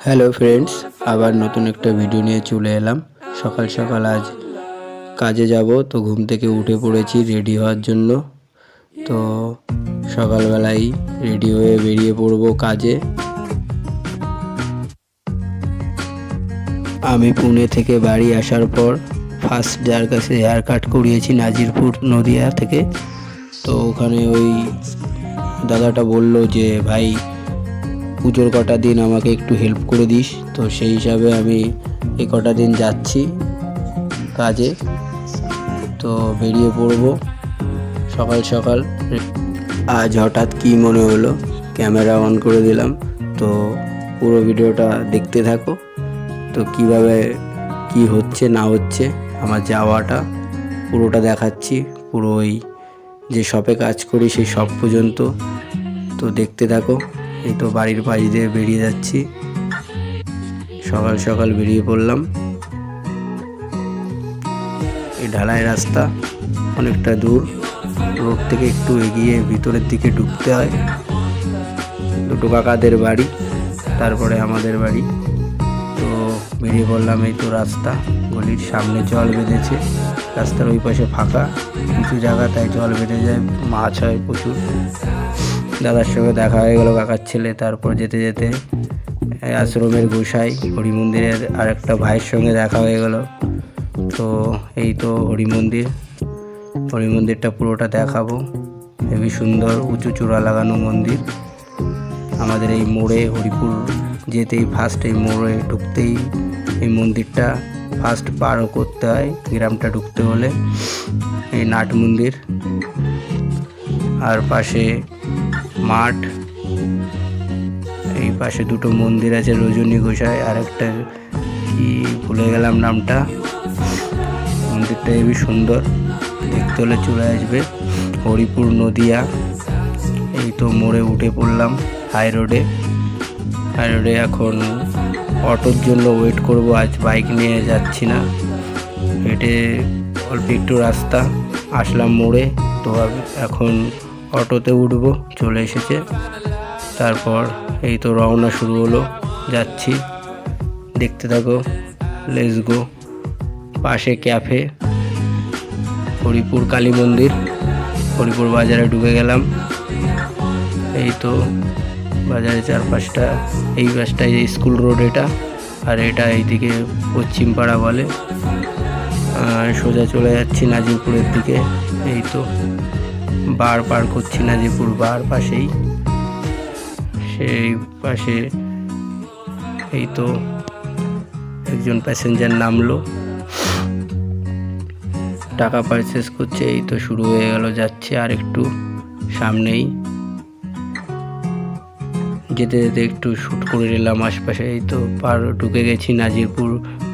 Hello friends, আবার নতুন একটা ভিডিও নিয়ে চলে এলাম। সকাল সকাল আজ কাজে যাব, তো ঘুম থেকে উঠে পড়েছি রেডি হওয়ার জন্য। তো সকালবেলাই রেডি হয়ে বেরিয়ে পড়ব কাজে। আমি পুনে থেকে বাড়ি আসার পর ফার্স্ট যার কাছে হেয়ার কাট করিয়েছি নাজিরপুর নদিয়া থেকে। তো ওখানে ওই দাদাটা বলল যে, ভাই পুজোর কটা দিন আমাকে একটু হেল্প করে দিস। তো সেই হিসাবে আমি এই কটা দিন যাচ্ছি কাজে। তো বেরিয়ে পড়ব সকাল সকাল। আজ হঠাৎ কি মনে হলো? ক্যামেরা অন করে দিলাম। তো পুরো ভিডিওটা দেখতে থাকো। তো কীভাবে কি হচ্ছে, না হচ্ছে, আমার যাওয়াটা পুরোটা দেখাচ্ছি। পুরো ওই যে শপে কাজ করি সেই শপ পর্যন্ত। তো দেখতে থাকো। এই তো বাড়ির পাশ দিয়ে বেরিয়ে যাচ্ছি। সকাল সকাল বেরিয়ে পড়লাম। এই ঢালাই রাস্তা অনেকটা দূর। রোড থেকে একটু এগিয়ে ভিতরের দিকে ঢুকতে হয়। দুটো কাকাদের বাড়ি, তারপরে আমাদের বাড়ি। তো বেরিয়ে পড়লাম এই তো রাস্তা। গলির সামনে জল বেঁধেছে। রাস্তার ওই পাশে ফাঁকা। কিছু জায়গা তাই জল বেঁধে যায়, মাছ হয় প্রচুর। দাদার সঙ্গে দেখা হয়ে গেল কাকার ছেলে, তারপর যেতে যেতে আশ্রমের গোসাই হরি মন্দিরের আর একটা ভাইয়ের সঙ্গে দেখা হয়ে গেল। তো এই তো হরি মন্দির হরি মন্দিরটা পুরোটা দেখাবো। হেবি সুন্দর উঁচু চূড়া লাগানো মন্দির। আমাদের এই মোড়ে, হরিপুর যেতেই ফার্স্ট এই মোড়ে ঢুকতেই এই মন্দিরটা ফার্স্ট পার করতে হয় গ্রামটা ঢুকতে হলে, এই নাট মন্দির। আর পাশে মাঠ। এই পাশে দুটো মন্দির আছে, রজনী গোসাই আর একটা কি ভুলে গেলাম নামটা। মন্দিরটা হেবি সুন্দর, দেখতে হলে চলে আসবে। হরিপুর নদিয়া, এই তো মোড়ে উঠে পড়লাম হাই রোডে হাই রোডে এখন অটোর জন্য ওয়েট করব, আজ বাইক নিয়ে যাচ্ছি না। হেঁটে অল্প একটু রাস্তা, আসলাম মোড়ে। তো এখন অটোতে উঠবো, চলে এসেছে। তারপর এই তো রওনা শুরু হলো। যাচ্ছি। দেখতে থাকো। লেস গো পাশে ক্যাফে। হরিপুর কালী মন্দির। হরিপুর বাজারে ঢুকে গেলাম। এই তো বাজারে চারপাশটা। এই পাশটা এই স্কুল রোড এটা। আর এটা এইদিকে পশ্চিম পাড়া বলে। আর সোজা চলে যাচ্ছি নাজিরপুরের দিকে। এই তো। বার পার করছি নাজিরপুর বার পাশেই। সেই পাশে এই তো একজন প্যাসেঞ্জার নামলো। টাকা পারচেস করছে, এই তো শুরু হয়ে গেল, যাচ্ছে আর একটু সামনেই। যেতে যেতে একটু শ্যুট করে নিলাম আশপাশে, এই তো পার ঢুকে গেছি নাজিরপুর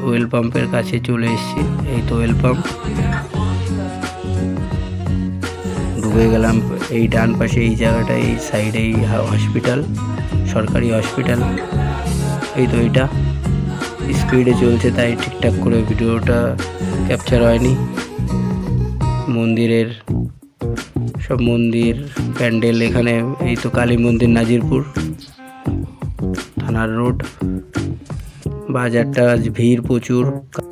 ওয়েল পাম্পের কাছে চলে এসেছি, এই তো ওয়েল পাম্প ঢুকে গেলাম এই ডান পাশে, এই জায়গাটা, এই সাইডে এই হসপিটাল সরকারি হসপিটাল এই তো এইটা। স্পিডে চলছে তাই ঠিকঠাক করে ভিডিওটা ক্যাপচার হয়নি। মন্দিরের, সব মন্দির, প্যান্ডেল এখানে, এই তো কালী মন্দির, নাজিরপুর। থানার রোড। বাজারটা আজ ভিড় প্রচুর।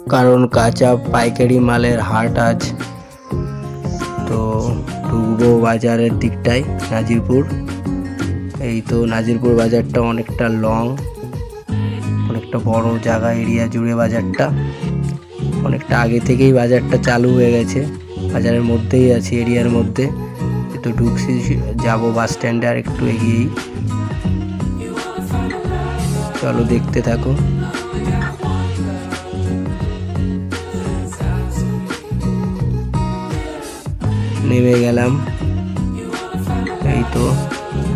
কারণ কাঁচা পাইকারি মালের হাট আজ। তো ঢুকবো বাজারের দিকটায় নাজিরপুর। এই তো নাজিরপুর বাজারটা অনেকটা লং অনেকটা বড় জায়গা, এরিয়া জুড়ে বাজারটা। অনেকটা আগে থেকেই বাজারটা চালু হয়ে গেছে। বাজারের মধ্যেই আছে, এরিয়ার মধ্যে। তো ঢুকছি, যাব বাস স্ট্যান্ডে আর একটু এগিয়েই। চলো দেখতে থাকো। নেমে গেলাম। এই তো,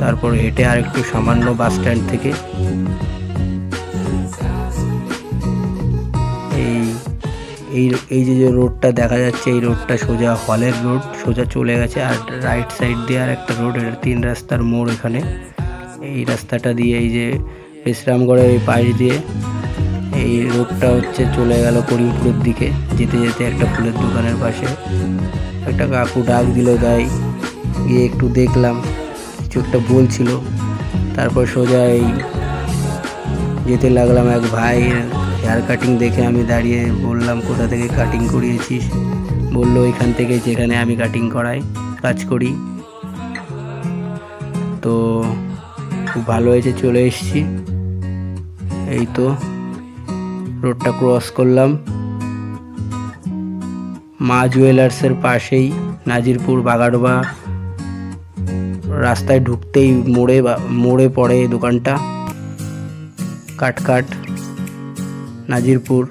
তারপর হেঁটে আর একটু সামান্য বাস স্ট্যান্ড থেকে। এই এই এই যে যে রোডটা দেখা যাচ্ছে, এই রোডটা সোজা হলের রোড, সোজা চলে গেছে আর রাইট সাইড দিয়ে আর একটা রোড, এটা তিন রাস্তার মোড় এখানে। এই রাস্তাটা দিয়ে এই যে বিশ্রামগড়ের এই পাশ দিয়ে এই রোডটা হচ্ছে চলে গেল করিমপুরের দিকে। যেতে যেতে একটা ফুলের দোকানের পাশে একটা কাকু ডাক দিল তাই। গিয়ে একটু দেখলাম, কিছু একটা বলছিল। তারপর সোজা এই যেতে লাগলাম এক ভাই হেয়ার কাটিং দেখে আমি দাঁড়িয়ে বললাম, কোথা থেকে কাটিং করিয়েছিস? বলল ওইখান থেকে যেখানে আমি কাটিং করাই, কাজ করি। তো খুব ভালো হয়েছে, চলে এসেছি। এই তো রোডটা ক্রস করলাম। মা জুয়েলার্সের পাশেই নাজিরপুর বাগাডোবা রাস্তায় ঢুকতেই মোড়ে মোড়ে পড়ে দোকানটা। কাটকাট নাজিরপুর।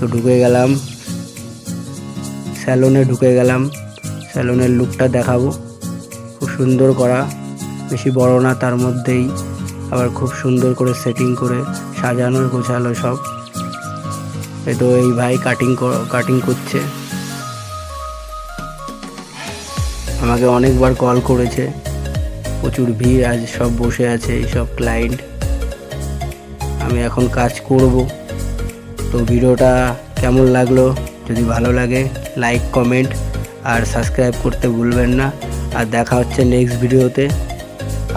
তো ঢুকে গেলাম। স্যালনে ঢুকে গেলাম। স্যালনের লুকটা দেখাবো। খুব সুন্দর করা। বেশি বড় না, তার মধ্যেই আবার খুব সুন্দর করে সেটিং করে সাজানো গোছালো সব। তো এই ভাই কাটিং কাটিং করছে। আমাকে অনেকবার কল করেছে। প্রচুর ভিড় আজ, সব বসে আছে এইসব ক্লায়েন্ট আমি এখন কাজ করব। তো ভিডিওটা কেমন লাগল? যদি ভালো লাগে লাইক কমেন্ট আর সাবস্ক্রাইব করতে ভুলবেন না। আর দেখা হচ্ছে নেক্সট ভিডিওতে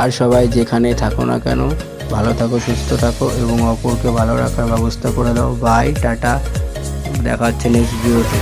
আর সবাই যেখানে থাকো না কেন ভালো থাকো, সুস্থ থাকো এবং অপরকে ভালো রাখার ব্যবস্থা করে দাও। বাই টাটা দেখা হচ্ছে নেক্সট ভিডিওতে